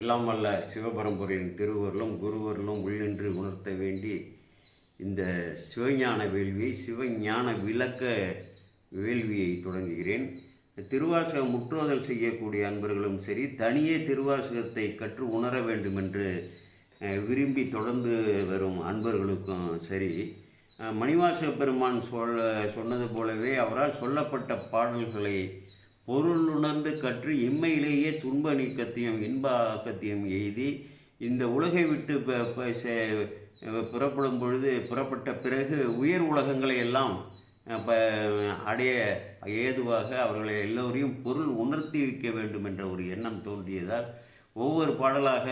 எல்லாம் வல்ல சிவபரம்பரின் திருவருளும் குருவருளும் உள்ளின்று உணர்த்த வேண்டி இந்த சிவஞான வேள்வியை சிவஞான விளக்க வேள்வியை தொடங்குகிறேன். திருவாசகம் முற்றோதல் செய்யக்கூடிய அன்பர்களும் சரி தனியே திருவாசகத்தை கற்று உணர வேண்டும் என்று விரும்பி தொடர்ந்து வரும் அன்பர்களுக்கும் சரி மணிவாச பெருமான் சொல்ல சொன்னது போலவே அவரால் சொல்லப்பட்ட பாடல்களை பொருளுணர்ந்து கற்று இம்மையிலேயே துன்ப நீக்கத்தையும் இன்ப ஆக்கத்தையும் எய்தி இந்த உலகை விட்டு புறப்படும் பொழுது புறப்பட்ட பிறகு உயர் உலகங்களை எல்லாம் ப அடைய ஏதுவாக அவர்களை எல்லோரையும் பொருள் உணர்த்தி வைக்க வேண்டும் என்ற ஒரு எண்ணம் தோன்றியதால் ஒவ்வொரு பாடலாக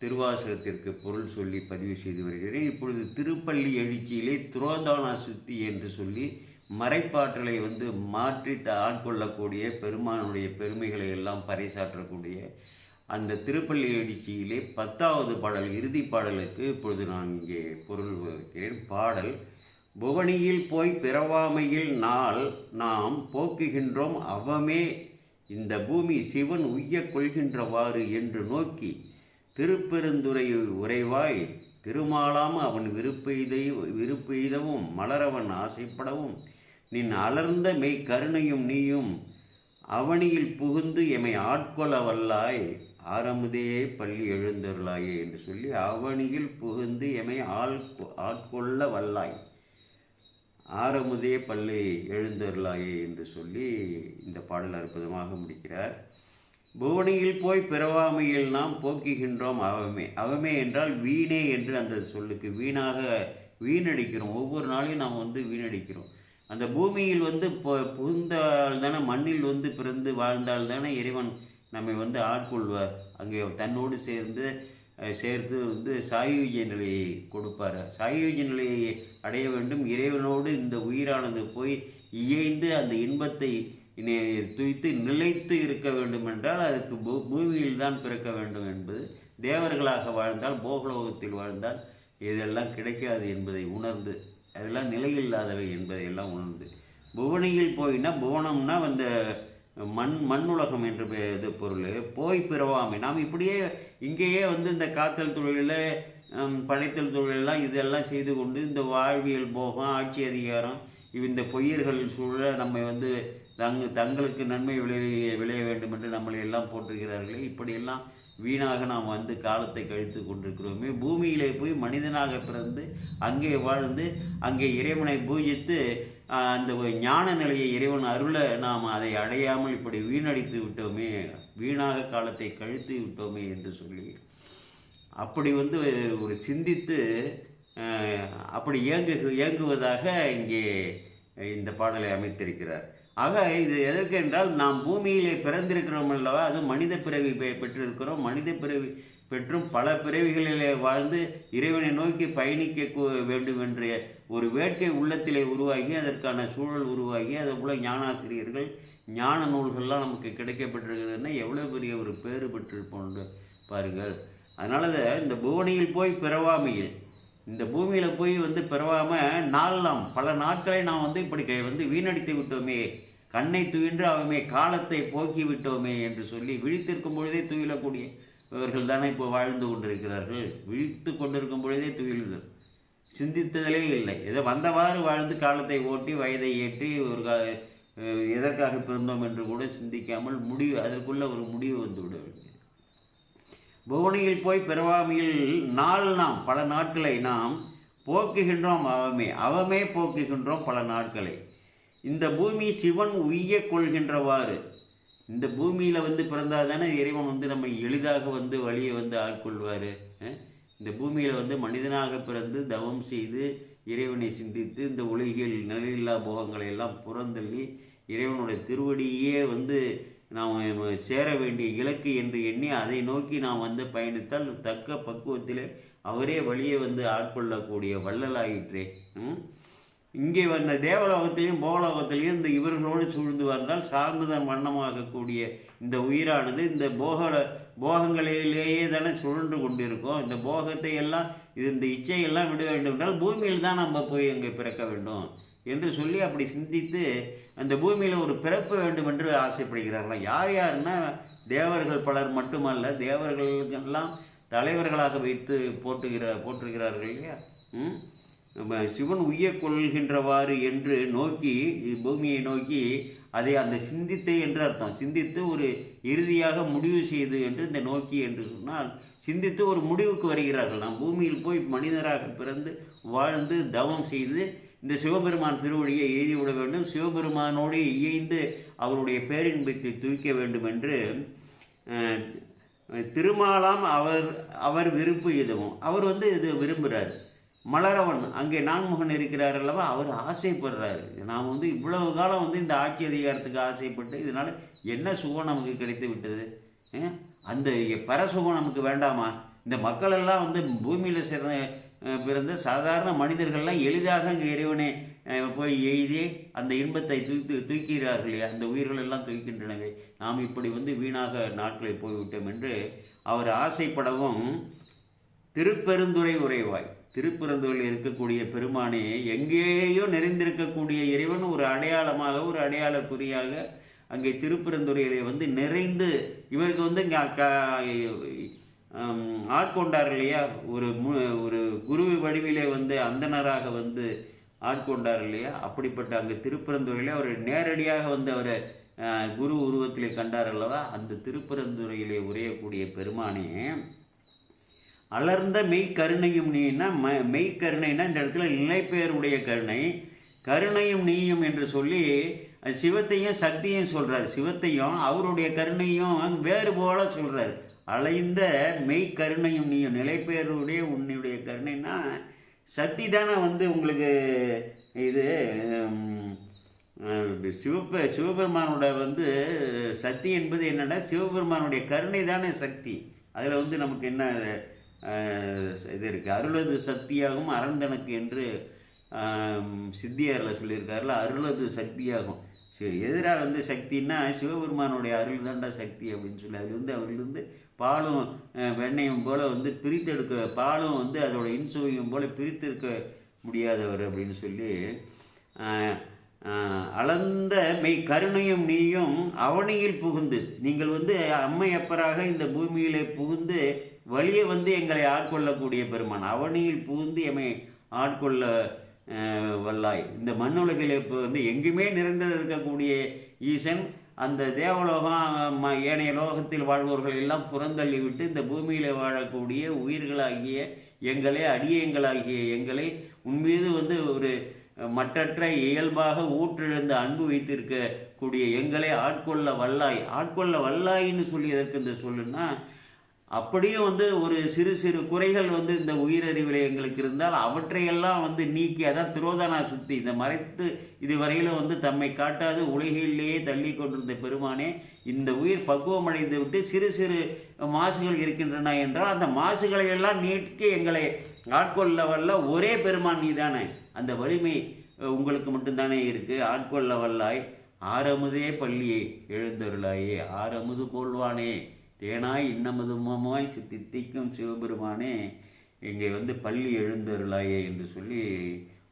திருவாசகத்திற்கு பொருள் சொல்லி பதிவு செய்து வருகிறேன். இப்பொழுது திருப்பள்ளி எழுச்சியிலே துரோதான சுத்தி என்று சொல்லி மறைப்பாற்றலை வந்து மாற்றி த ஆட்கொள்ளக்கூடிய பெருமானுடைய பெருமைகளை எல்லாம் பறைசாற்றக்கூடிய அந்த திருப்பள்ளி எழுச்சியிலே பத்தாவது பாடல் இறுதி பாடலுக்கு இப்பொழுது நான் இங்கே பொருள் வைக்கிறேன் பாடல் புவனியில் போய் பிறவாமையில் நாள் நாம் போக்குகின்றோம் அவமே இந்த பூமி சிவன் உய்ய கொள்கின்றவாறு என்று நோக்கி திருப்பெருந்துரை உறைவாய் திருமாலாம் அவன் விருப்பெய்தை விருப்பெய்தவும் மலரவன் ஆசைப்படவும் நின் அலர்ந்த மெய் கருணையும் நீயும் அவனியில் புகுந்து எமை ஆட்கொள்ள வல்லாய். ஆரமுதே பள்ளி எழுந்தருளாயே என்று சொல்லி அவனியில் புகுந்து எமை ஆள் ஆட்கொள்ள வல்லாய். ஆரமுதே பள்ளி எழுந்தருளாயே என்று சொல்லி இந்த பாடல் அற்புதமாக முடிக்கிறார். புவனியில் போய் பிறவாமையில் நாம் போக்குகின்றோம் அவமே அவமே என்றால் வீணே என்று அந்த சொல்லுக்கு வீணாக வீணடிக்கிறோம். ஒவ்வொரு நாளையும் நாம் வந்து வீணடிக்கிறோம். அந்த பூமியில் வந்து பொ- புகுந்தால் தானே மண்ணில் வந்து பிறந்து வாழ்ந்தால் தானே இறைவன் நம்மை வந்து ஆட்கொள்வார். அங்கே தன்னோடு சேர்ந்து சேர்த்து வந்து சாயுஜ நிலையை கொடுப்பார். சாயுஜ நிலையை அடைய வேண்டும். இறைவனோடு இந்த உயிரானது போய் இயைந்து அந்த இன்பத்தை துய்த்து நிலைத்து இருக்க வேண்டும் என்றால் அதற்கு பூ பூமியில் தான் பிறக்க வேண்டும் என்பது. தேவர்களாக வாழ்ந்தால் போகலோகத்தில் வாழ்ந்தால் இதெல்லாம் கிடைக்காது என்பதை உணர்ந்து அதெல்லாம் நிலையில்லாதவை என்பதை எல்லாம் உணர்ந்து. புவனியில் போயின்னா புவனம்னா அந்த மண் மண்ணுலகம் என்று இது பொருள். போய் பிறவாமை. நாம் இப்படியே இங்கேயே வந்து இந்த காத்தல் தொழிலில் படைத்தல் தொழிலெல்லாம் இதெல்லாம் செய்து கொண்டு இந்த வாழ்வியல் போகம் ஆட்சி அதிகாரம் இவ் இந்த பொய்யர்கள் சூழ நம்மை வந்து தங் தங்களுக்கு நன்மை விளைய விளைய வேண்டும் என்று நம்மளை எல்லாம் போற்றுகிறார்களே. இப்படியெல்லாம் வீணாக நாம் வந்து காலத்தை கழித்து கொண்டிருக்கிறோமே. பூமியிலே போய் மனிதனாக பிறந்து அங்கே வாழ்ந்து அங்கே இறைவனை பூஜித்து அந்த ஒரு ஞான நிலையை இறைவன் அருள நாம் அதை அடையாமல் இப்படி வீணடித்து விட்டோமே. வீணாக காலத்தை கழித்து விட்டோமே என்று சொல்லி. அப்படி வந்து ஒரு சிந்தித்து அப்படி இயங்கு இயங்குவதாக இங்கே இந்த பாடலை அமைத்திருக்கிறார். ஆக இது எதற்கு என்றால் நாம் பூமியிலே பிறந்திருக்கிறோம் அல்லவா? அது மனித பிறவி பெற்றிருக்கிறோம். மனித பிறவி பெற்றும் பல பிறவிகளிலே வாழ்ந்து இறைவனை நோக்கி பயணிக்க வேண்டும் என்ற ஒரு வேட்கை உள்ளத்திலே உருவாகி அதற்கான சூழல் உருவாகி அதே போல் ஞானாசிரியர்கள் ஞான நூல்கள்லாம் நமக்கு கிடைக்கப்பட்டிருக்குதுன்னா எவ்வளோ பெரிய ஒரு பேறு பெற்றிருப்போம் பாருங்கள். அதனால தான் இந்த புவனியில் போய் பிறவாமையில் இந்த பூமியில் போய் வந்து பிறவாமல் நாளெல்லாம் பல நாட்களை நாம் வந்து இப்படி கை- வந்து வீணடித்து விட்டோமே கண்ணை துயின்று அவமே காலத்தை போக்கி விட்டோமே என்று சொல்லி விழித்திருக்கும் பொழுதே துயிலக்கூடிய இவர்கள் தானே இப்போ வாழ்ந்து கொண்டிருக்கிறார்கள். விழித்து கொண்டிருக்கும் பொழுதே துயிலுதல். சிந்தித்ததிலே இல்லை. ஏதோ வந்தவாறு வாழ்ந்து காலத்தை ஓட்டி வயதை ஏற்றி ஒரு கா எதற்காக பிறந்தோம் என்று கூட சிந்திக்காமல் முடிவு அதற்குள்ள ஒரு முடிவு வந்து விட வேண்டியது. புவனியில் போய் பிறவாமையில் நாள் நாம் பல நாட்களை நாம் போக்குகின்றோம் அவமே. அவமே போக்குகின்றோம் பல நாட்களை. இந்த பூமி சிவன் உய்ய கொள்கின்றவாறு. இந்த பூமியில் வந்து பிறந்தால் தானே இறைவன் வந்து நம்ம எளிதாக வந்து வழியை வந்து ஆட்கொள்வார். இந்த பூமியில் வந்து மனிதனாக பிறந்து தவம் செய்து இறைவனை சிந்தித்து இந்த உலகில் நிலையில்லா போகங்களை எல்லாம் புறந்தள்ளி இறைவனுடைய திருவடியே வந்து நாம் சேர வேண்டிய இலக்கு என்று எண்ணி அதை நோக்கி நாம் வந்து பயணித்தால் தக்க பக்குவத்திலே அவரே வழியை வந்து ஆட்கொள்ளக்கூடிய வள்ளலாயிற்றே. இங்கே வந்த தேவலோகத்திலையும் போகலோகத்திலையும் இந்த இவர்களோடு சூழ்ந்து வந்தால் சார்ந்ததன் வண்ணமாகக்கூடிய இந்த உயிரானது இந்த போக போகங்களிலேயே தானே சுழன்று கொண்டிருக்கும். இந்த போகத்தை எல்லாம் இது இந்த இச்சையெல்லாம் விட வேண்டும் என்றால் பூமியில் தான் நம்ம போய் அங்கே பிறக்க வேண்டும் என்று சொல்லி அப்படி சிந்தித்து அந்த பூமியில் ஒரு பிறப்பு வேண்டும் என்று ஆசைப்படுகிறார்களாம். யார் யாருன்னா தேவர்கள் பலர் மட்டுமல்ல தேவர்களுக்கெல்லாம் தலைவர்களாக வைத்து போட்டுகிற போற்றுகிறார்கள் இல்லையா? ம்? சிவன் உய்ய கொள்கின்றவாறு என்று நோக்கி பூமியை நோக்கி அதை அந்த சிந்தித்து என்று அர்த்தம். சிந்தித்து ஒரு இறுதியாக முடிவு செய்து என்று இந்த நோக்கி என்று சொன்னால் சிந்தித்து ஒரு முடிவுக்கு வருகிறார்கள். நாம் பூமியில் போய் மனிதராக பிறந்து வாழ்ந்து தவம் செய்து இந்த சிவபெருமான் திருவடியை எழுதிவிட வேண்டும். சிவபெருமானோடு இயைந்து அவருடைய பேரின்பத்தை தூக்க வேண்டும் என்று திருமாலாம் அவர் அவர் விருப்பு இதுவும். அவர் வந்து இது விரும்புகிறார் மலரவன். அங்கே நான்முகன் இருக்கிறார் அல்லவா? அவர் ஆசைப்படுறாரு. நாம் வந்து இவ்வளவு காலம் வந்து இந்த ஆட்சி அதிகாரத்துக்கு ஆசைப்பட்டு இதனால் என்ன சுகம் நமக்கு கிடைத்து விட்டது? அந்த பரசுகம் நமக்கு வேண்டாமா? இந்த மக்கள் எல்லாம் வந்து பூமியில் சிறந்த பிறந்த சாதாரண மனிதர்கள்லாம் எளிதாக அங்கே இறைவனை போய் எய்தி அந்த இன்பத்தை தூக்கி தூக்கிறார்களே அந்த உயிர்கள் எல்லாம் தூக்கின்றனவே நாம் இப்படி வந்து வீணாக நாட்களை போய்விட்டோம் என்று அவர் ஆசைப்படவும் திருப்பெருந்துறை உறைவாய். திருப்பெருந்துறையில் இருக்கக்கூடிய பெருமானே எங்கேயோ நிறைந்திருக்கக்கூடிய இறைவன் ஒரு அடையாளமாக ஒரு அடையாள குறியாக அங்கே திருப்பெருந்துறையிலே வந்து நிறைந்து இவருக்கு வந்து இங்கே அக்கா ஆட்கொண்டார் இல்லையா? ஒரு மு ஒரு குரு வடிவிலே வந்து அந்தணராக வந்து ஆட்கொண்டார் இல்லையா? அப்படிப்பட்ட அங்கே திருப்பெருந்துறையிலே அவர் நேரடியாக வந்து அவரை குரு உருவத்திலே கண்டார் அல்லவா? அந்த திருப்பெருந்துறையிலே உரையக்கூடிய பெருமானே அலர்ந்த மெய்க்கருணையும் நீனா ம மெய்க்கருணைனா இந்த இடத்துல நிலைப்பெயருடைய கருணை. கருணையும் நீயும் என்று சொல்லி சிவத்தையும் சக்தியும் சொல்கிறார் சிவத்தையும் அவருடைய கருணையும் வேறு போல சொல்கிறார் அலைந்த மெய்க்கருணையும் நீயும் நிலைப்பெயருடைய உன்னுடைய கருணைனா சக்தி தானே வந்து உங்களுக்கு இது சிவப்ப சிவபெருமானோட வந்து சக்தி என்பது என்னென்னா சிவபெருமானுடைய கருணை தானே சக்தி. அதில் வந்து நமக்கு என்ன இது இருக்குது அருளது சக்தியாகும் அறந்தனக்கு என்று சித்தியாரில் சொல்லியிருக்காருல அருளது சக்தியாகும். எதிராக வந்து சக்தின்னா சிவபெருமானுடைய அருள் தாண்டா சக்தி அப்படின்னு சொல்லி அது வந்து அவரிலிருந்து பாலும் வெண்ணையும் போல் வந்து பிரித்தெடுக்க பாலும் வந்து அதோட இன்சுவையும் போல் பிரித்தெடுக்க முடியாதவர் அப்படின்னு சொல்லி அளந்த மெய் கருணையும் நீயும் அவனியில் புகுந்து நீங்கள் வந்து அம்மையப்பராக இந்த பூமியிலே புகுந்து வழியே வந்து எங்களை ஆட்கொள்ளக்கூடிய பெருமான். அவனியில் புகுந்து எம்மை ஆட்கொள்ள வல்லாய். இந்த மண்ணுலகில் இப்போ வந்து எங்குமே நிறைந்தது இருக்கக்கூடிய ஈசன் அந்த தேவலோகம் ஏனைய லோகத்தில் வாழ்வோர்கள் எல்லாம் புறந்தள்ளி விட்டு இந்த பூமியில் வாழக்கூடிய உயிர்களாகிய எங்களை அடியங்களாகிய எங்களை உன்மீது வந்து ஒரு மற்றற்ற இயல்பாக ஊற்றிழந்து அன்பு வைத்திருக்கக்கூடிய எங்களை ஆட்கொள்ள வல்லாய். ஆட்கொள்ள வல்லாயின்னு சொல்லி எதற்கு இந்த சொல்லுன்னா அப்படியும் வந்து ஒரு சிறு சிறு குறைகள் வந்து இந்த உயிரறிவில் எங்களுக்கு இருந்தால் அவற்றையெல்லாம் வந்து நீக்கி அதான் திரோதனா சுத்தி இந்த மறைத்து இதுவரையிலும் வந்து தம்மை காட்டாது உலகிலேயே தள்ளி கொண்டிருந்த பெருமானே இந்த உயிர் பக்குவம் அடைந்து விட்டு சிறு சிறு மாசுகள் இருக்கின்றன என்றால் அந்த மாசுகளை எல்லாம் நீக்கி எங்களை ஆட்கொள்ள வல்ல ஒரே பெருமான் நீதானே. அந்த வலிமை உங்களுக்கு மட்டும்தானே இருக்குது ஆட்கொள்ள வல்லாய் ஆரமுதே பள்ளியே எழுந்தருளாயே ஆரமுது போல்வானே. தேனாய் இன்னமதுமாய் தித்திக்கும் சிவபெருமானே இங்கே வந்து பள்ளி எழுந்தருளாயே என்று சொல்லி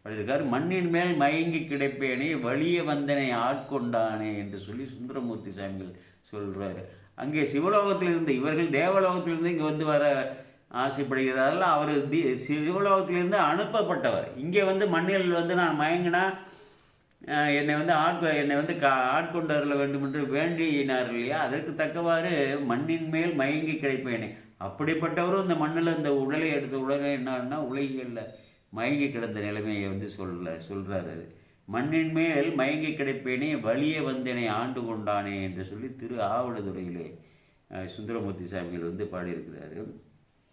வழியிருக்கார் மண்ணின் மேல் மயங்கி கிடைப்பேனே வலிய வந்தனை ஆட்கொண்டானே என்று சொல்லி சுந்தரமூர்த்தி சாமிகள் சொல்கிறார் அங்கே சிவலோகத்தில் இருந்த இவர்கள் தேவலோகத்திலிருந்து இங்கே வந்து வர ஆசைப்படுகிறார்கள் அவர் தி சிவலோகத்திலிருந்து அனுப்பப்பட்டவர். இங்கே வந்து மண்ணில் வந்து நான் மயங்கினா என்னை வந்து ஆட்கொ என்னை வந்து கா ஆட்கொண்டு அருள வேண்டும் என்று வேண்டினார் இல்லையா? அதற்கு தக்கவாறு மண்ணின் மேல் மயங்கி கிடைப்பேனே அப்படிப்பட்டவரும் இந்த மண்ணில் இந்த உடலை எடுத்த உடனே என்னன்னா உலகில் மயங்கி கிடந்த நிலைமையை வந்து சொல்ல சொல்கிறார் அது. மண்ணின் மேல் மயங்கி கிடைப்பேனே வலிய வந்தனை ஆண்டு கொண்டானே என்று சொல்லி திரு ஆவணதுறையிலே சுந்தரமூர்த்தி சாமிகள் வந்து பாடியிருக்கிறாரு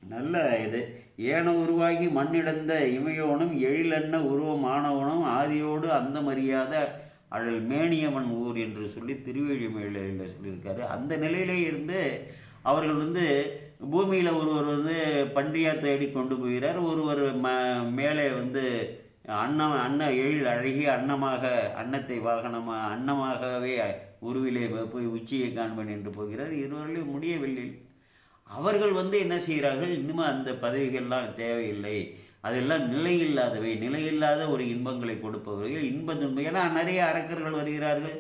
நல்ல இது. ஏன உருவாகி மண்ணிடந்த இமையோனும் எழிலென்ன உருவமானவனும் ஆதியோடு அந்த மரியாத அழல் மேனியவன் ஊர் என்று சொல்லி திருவேழிமேலையில் சொல்லியிருக்காரு. அந்த நிலையிலே இருந்து அவர்கள் வந்து பூமியில் ஒருவர் வந்து பன்றியா தேடி கொண்டு போகிறார். ஒருவர் ம மேலே வந்து அன்னம் அன்ன எழில் அழகிய அன்னமாக அன்னத்தை வாகனமாக அன்னமாகவே உருவிலே போய் உச்சியை காண்பன் என்று போகிறார். இருவர்களையும் முடியவில்லை. அவர்கள் வந்து என்ன செய்கிறார்கள்? இன்னும் அந்த பதவிகள்லாம் தேவையில்லை. அதெல்லாம் நிலையில்லாதவை. நிலையில்லாத ஒரு இன்பங்களை கொடுப்பவர்கள் இன்ப துன்பம் ஏன்னா நிறைய அரக்கர்கள் வருகிறார்கள்.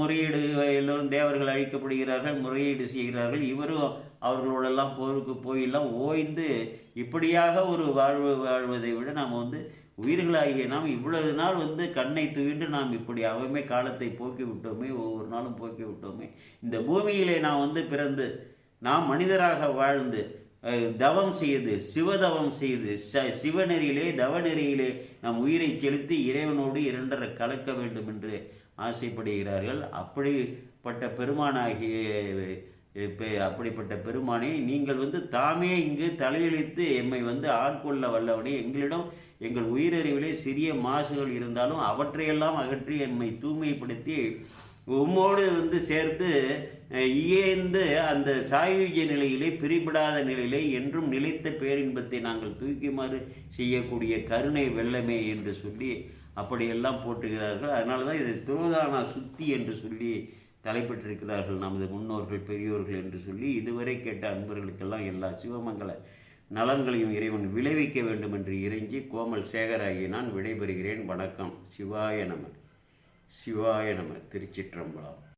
முறையீடு எல்லோரும் தேவர்கள் அழிக்கப்படுகிறார்கள். முறையீடு செய்கிறார்கள். இவரும் அவர்களோடெல்லாம் போருக்கு போயெல்லாம் ஓய்ந்து இப்படியாக ஒரு வாழ்வு வாழ்வதை விட நாம் வந்து உயிர்களாகிய நாம் இவ்வளவு நாள் வந்து கண்ணை துயின்று நாம் இப்படி அவமே காலத்தை போக்கி விட்டோமே ஒவ்வொரு நாளும் போக்கி விட்டோமே இந்த பூமியிலே நாம் வந்து பிறந்து நாம் மனிதராக வாழ்ந்து தவம் செய்து சிவதவம் செய்து ச சிவநெறியிலே தவநெறியிலே நம் உயிரை செலுத்தி இறைவனோடு இரண்டரை கலக்க வேண்டும் என்று ஆசைப்படுகிறார்கள். அப்படிப்பட்ட பெருமானாகிய இப்போ அப்படிப்பட்ட பெருமானே நீங்கள் வந்து தாமே இங்கு தலையெழுத்து எம்மை வந்து ஆட்கொள்ள வல்லவனே. எங்களிடம் எங்கள் உயிரறிவிலே சிறிய மாசுகள் இருந்தாலும் அவற்றையெல்லாம் அகற்றி எம்மை தூய்மைப்படுத்தி உம்மோடு வந்து சேர்த்து இயந்து அந்த சாயுஜ நிலையிலே பிரிபடாத நிலையிலே என்றும் நிலைத்த பேரின்பத்தை நாங்கள் தூக்கிமாறு செய்யக்கூடிய கருணை வெள்ளமே என்று சொல்லி அப்படியெல்லாம் போற்றுகிறார்கள். அதனால தான் இது துரோதானா சுத்தி என்று சொல்லி தலைப்பட்டிருக்கிறார்கள் நமது முன்னோர்கள் பெரியோர்கள் என்று சொல்லி இதுவரை கேட்ட அன்பர்களுக்கெல்லாம் எல்லா சிவமங்கல நலன்களையும் இறைவன் விளைவிக்க வேண்டும் என்று இறைஞ்சி கோமல் சேகராகி நான் விடைபெறுகிறேன். வணக்கம். சிவாய நம. சிவாய நம. திருச்சிற்றம்பலம்.